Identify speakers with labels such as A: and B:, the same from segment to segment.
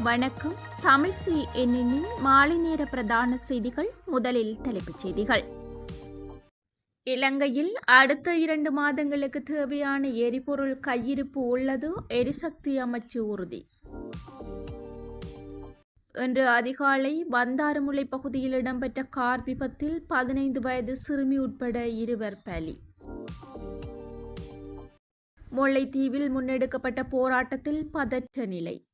A: வணக்கம். தமிழ் சி எண்ணின் மாலை நேர பிரதான செய்திகள் முதலில் தலைப்புச் செய்திகள். இலங்கையில் அடுத்த இரண்டு மாதங்களுக்கு தேவையான எரிபொருள் கையிருப்பு உள்ளது எரிசக்தி அமைச்சு உறுதி. இன்று அதிகாலை வந்தாறுமுலை பகுதியில் இடம்பெற்ற கார் விபத்தில் பதினைந்து வயது சிறுமி உட்பட இருவர் பலி. முல்லைத்தீவில் முன்னெடுக்கப்பட்ட போராட்டத்தில் பதற்ற நிலை.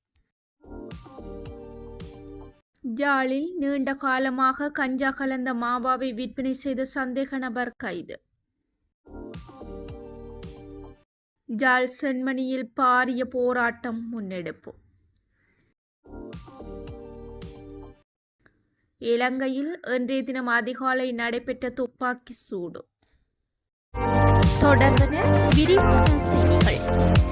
A: ஜாலில் நீண்ட காலமாக கஞ்சா கலந்த மாவாவை விற்பனை செய்த சந்தேக நபர் கைது. ஜால் சென்மணியில் பாரிய போராட்டம் முன்னெடுப்பு. இலங்கையில் இன்றைய தினம் அதிகாலை நடைபெற்ற துப்பாக்கி சூடு. தொடர்பன விரிவான செய்திகள்.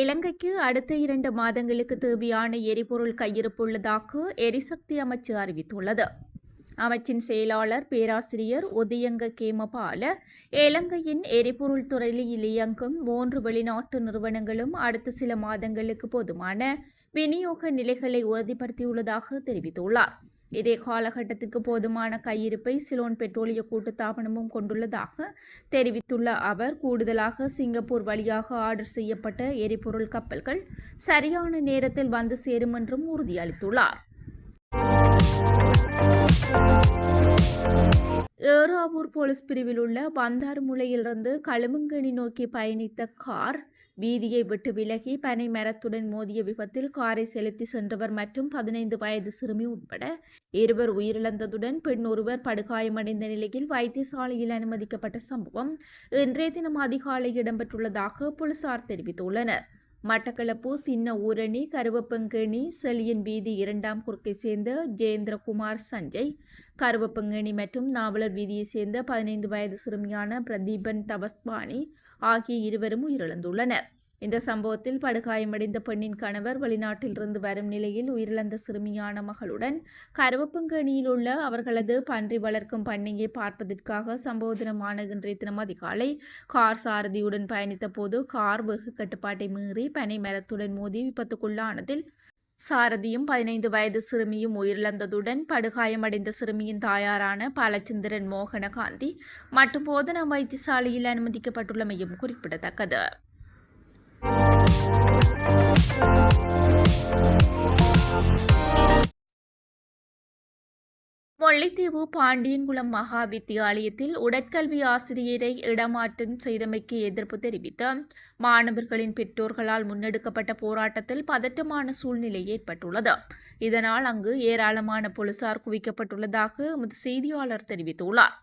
A: இலங்கைக்கு அடுத்த இரண்டு மாதங்களுக்கு தேவையான எரிபொருள் கையிருப்புள்ளதாக எரிசக்தி அமைச்சு அறிவித்துள்ளது. அமைச்சின் செயலாளர் பேராசிரியர் உதயங்க கேமபால இலங்கையின் எரிபொருள் துறையில் இயங்கும் மூன்று வெளிநாட்டு நிறுவனங்களும் அடுத்த சில மாதங்களுக்கு போதுமான விநியோக நிலைகளை உறுதிப்படுத்தியுள்ளதாக தெரிவித்துள்ளார். இதே காலகட்டத்திற்கு போதுமான கையிருப்பை சிலோன் பெட்ரோலிய கூட்டுத்தாபனமும் கொண்டுள்ளதாக தெரிவித்துள்ள அவர் கூடுதலாக சிங்கப்பூர் வழியாக ஆர்டர் செய்யப்பட்ட எரிபொருள் கப்பல்கள் சரியான நேரத்தில் வந்து சேரும் என்றும் உறுதியளித்துள்ளார். ஏறாவூர் போலீஸ் பிரிவில் உள்ள பந்தார்முலையிலிருந்து களுமங்கனி நோக்கி பயணித்த கார் வீதியை விட்டு விலகி பனை மரத்துடன் மோதிய விபத்தில் காரை செலுத்தி சென்றவர் மற்றும் பதினைந்து வயது சிறுமி உட்பட இருவர் உயிரிழந்ததுடன் பெண் ஒருவர் படுகாயமடைந்த நிலையில் வைத்தியசாலையில் அனுமதிக்கப்பட்ட சம்பவம் இன்றைய தினம் அதிகாலை இடம்பெற்றுள்ளதாக போலீசார் தெரிவித்துள்ளனர். மட்டக்களப்பு சின்ன ஊரணி கருவப்பங்கேணி செலியன் வீதி இரண்டாம் குறுக்கை சேர்ந்த ஜெயேந்திரகுமார் சஞ்சய் கருவப்பங்கேணி மற்றும் நாவலர் வீதியை சேர்ந்த பதினைந்து வயது சிறுமியான பிரதீபன் தபஸ்பானி ஆகிய இருவரும் உயிரிழந்துள்ளனர். இந்த சம்பவத்தில் படுகாயமடைந்த பெண்ணின் கணவர் வெளிநாட்டிலிருந்து வரும் நிலையில் உயிரிழந்த சிறுமியான மகளுடன் கருவப்பங்கேணியில் உள்ள அவர்களது பன்றி வளர்க்கும் பண்ணையை பார்ப்பதற்காக சம்பவ தினமான இன்றைய தினம் அதிகாலை கார் சாரதியுடன் பயணித்த போது கார் வெகு கட்டுப்பாட்டை மீறி பனை மரத்துடன் மோதி விபத்துக்குள்ளானதில் சாரதியும் பதினைந்து வயது சிறுமியும் உயிரிழந்ததுடன் படுகாயமடைந்த சிறுமியின் தாயாரான பாலச்சந்திரன் மோகனகாந்தி மட்டும் போதனா வைத்தியசாலையில் அனுமதிக்கப்பட்டுள்ளமையும் குறிப்பிடத்தக்கது. முல்லைத்தீவு பாண்டியன்குளம் மகா வித்தியாலயத்தில் உடற்கல்வி ஆசிரியரை இடமாற்றம் செய்தமைக்கு எதிர்ப்பு தெரிவித்து மாணவர்களின் பெற்றோர்களால் முன்னெடுக்கப்பட்ட போராட்டத்தில் பதட்டமான சூழ்நிலை ஏற்பட்டுள்ளது. இதனால் அங்கு ஏராளமான போலீசார் குவிக்கப்பட்டுள்ளதாக எமது செய்தியாளர் தெரிவித்துள்ளார்.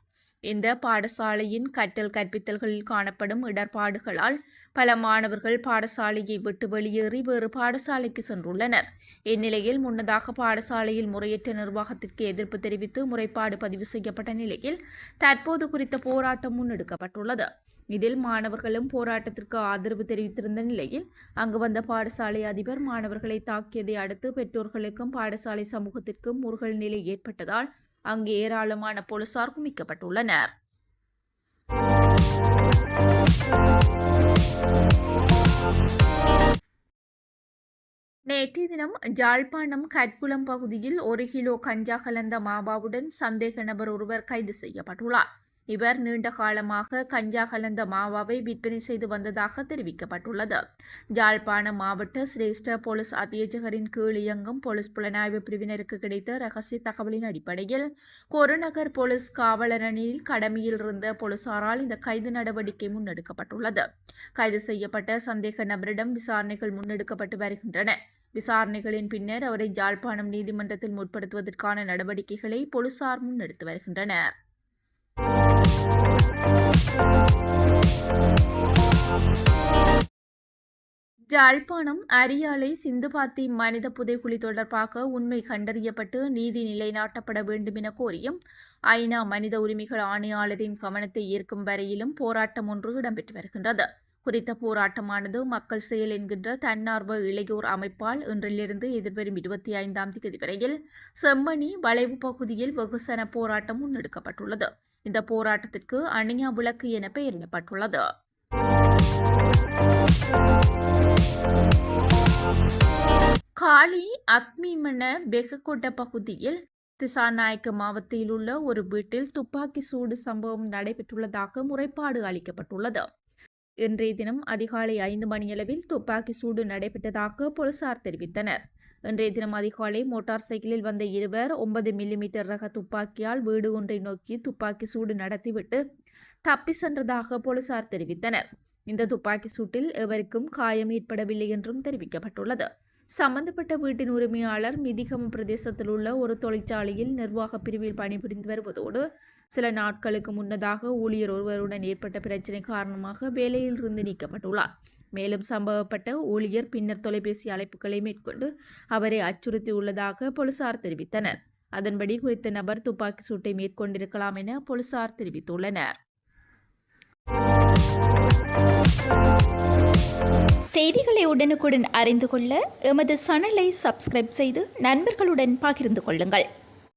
A: இந்த பாடசாலையின் கற்றல் கற்பித்தல்களில் காணப்படும் இடர்பாடுகளால் பல மாணவர்கள் பாடசாலையை விட்டு வெளியேறி வேறு பாடசாலைக்கு சென்றுள்ளனர். இந்நிலையில் முன்னதாக பாடசாலையில் முறையற்ற நிர்வாகத்திற்கு எதிர்ப்பு தெரிவித்து முறைப்பாடு பதிவு செய்யப்பட்ட நிலையில் தற்போது குறித்த போராட்டம் முன்னெடுக்கப்பட்டுள்ளது. இதில் மாணவர்களும் போராட்டத்திற்கு ஆதரவு தெரிவித்திருந்த நிலையில் அங்கு வந்த பாடசாலை அதிபர் மாணவர்களை தாக்கியதை அடுத்து பெற்றோர்களுக்கும் பாடசாலை சமூகத்திற்கும் முருகல் நிலை ஏற்பட்டதால் அங்கு ஏராளமான போலீசார் குமிக்கப்பட்டுள்ளனர். நேற்றைய தினம் ஜாழ்ப்பாணம் கட்குளம் பகுதியில் ஒரு கிலோ கஞ்சா கலந்த மாவாவுடன் சந்தேக நபர் ஒருவர் கைது செய்யப்பட்டுள்ளார். இவர் நீண்ட காலமாக கஞ்சா கலந்த மாவாவை விற்பனை செய்து வந்ததாக தெரிவிக்கப்பட்டுள்ளது. ஜாழ்ப்பாணம் மாவட்ட சிரேஷ்ட போலீஸ் அத்தியட்சகரின் கீழ் இயங்கும் போலீஸ் புலனாய்வு பிரிவினருக்கு கிடைத்த ரகசிய தகவலின் அடிப்படையில் கொருநகர் போலீஸ் காவலரணியில் கடமையில் இருந்த போலீசாரால் இந்த கைது நடவடிக்கை முன்னெடுக்கப்பட்டுள்ளது. கைது செய்யப்பட்ட சந்தேக நபரிடம் விசாரணைகள் முன்னெடுக்கப்பட்டு வருகின்றன. விசாரணைகளின் பின்னர் அவரை ஜாழ்ப்பாணம் நீதிமன்றத்தில் முற்படுத்துவதற்கான நடவடிக்கைகளை போலீசார் முன்னெடுத்து வருகின்றனர். ஜாழ்ப்பாணம் அரியாலை சிந்துபாத்தி மனித புதைகுழி தொடர்பாக உண்மை கண்டறியப்பட்டு நீதி நிலைநாட்டப்பட வேண்டும் என கோரியும் ஐநா மனித உரிமைகள் ஆணையாளரின் கவனத்தை ஈர்க்கும் வரையிலும் போராட்டம் ஒன்று இடம்பெற்று வருகின்றது. குறித்த போராட்டமானது மக்கள் செயல் என்கின்ற தன்னார்வ இளையோர் அமைப்பால் இன்றிலிருந்து எதிர்வரும் இருபத்தி ஐந்தாம் தேதி வரையில் செம்மணி வளைவு பகுதியில் வெகுசன போராட்டம் முன்னெடுக்கப்பட்டுள்ளது. இந்த போராட்டத்திற்கு அணியா விளக்கு என பெயரிடப்பட்டுள்ளது. காளி அக்மிமன பெகக்கோட்ட பகுதியில் திசாநாயக்க மாவட்டத்தில் உள்ள ஒரு வீட்டில் துப்பாக்கி சூடு சம்பவம் நடைபெற்றுள்ளதாக முறைப்பாடு அளிக்கப்பட்டுள்ளது. இன்றைய தினம் அதிகாலை ஐந்து மணியளவில் துப்பாக்கி சூடு நடைபெற்றதாக போலீசார் தெரிவித்தனர். இன்றைய தினம் அதிகாலை மோட்டார் சைக்கிளில் வந்த இருவர் ஒன்பது மில்லிமீட்டர் ரக துப்பாக்கியால் வீடு ஒன்றை நோக்கி துப்பாக்கி சூடு நடத்திவிட்டு தப்பி சென்றதாக போலீசார் தெரிவித்தனர். இந்த துப்பாக்கி சூட்டில் எவருக்கும் காயம் ஏற்படவில்லை என்றும் தெரிவிக்கப்பட்டுள்ளது. சம்பந்தப்பட்ட வீட்டின் உரிமையாளர் மிதிகம் பிரதேசத்தில் உள்ள ஒரு தொழிற்சாலையில் நிர்வாக பிரிவில் பணிபுரிந்து வருவதோடு சில நாட்களுக்கு முன்னதாக ஊழியர் ஒருவருடன் ஏற்பட்ட பிரச்சினை காரணமாக வேலையில் இருந்து நீக்கப்பட்டுள்ளார். மேலும் சம்பவப்பட்ட ஊழியர் பின்னர் தொலைபேசி அழைப்புகளை மேற்கொண்டு அவரை அச்சுறுத்தியுள்ளதாக போலீசார் தெரிவித்தனர். அதன்படி குறித்த நபர் துப்பாக்கி சூட்டை மேற்கொண்டிருக்கலாம் என போலீசார் தெரிவித்துள்ளனர்.
B: செய்திகளை உடனுக்குடன் அறிந்து கொள்ள எமது சேனலை சப்ஸ்கிரைப் செய்து நண்பர்களுடன் பகிர்ந்து கொள்ளுங்கள்.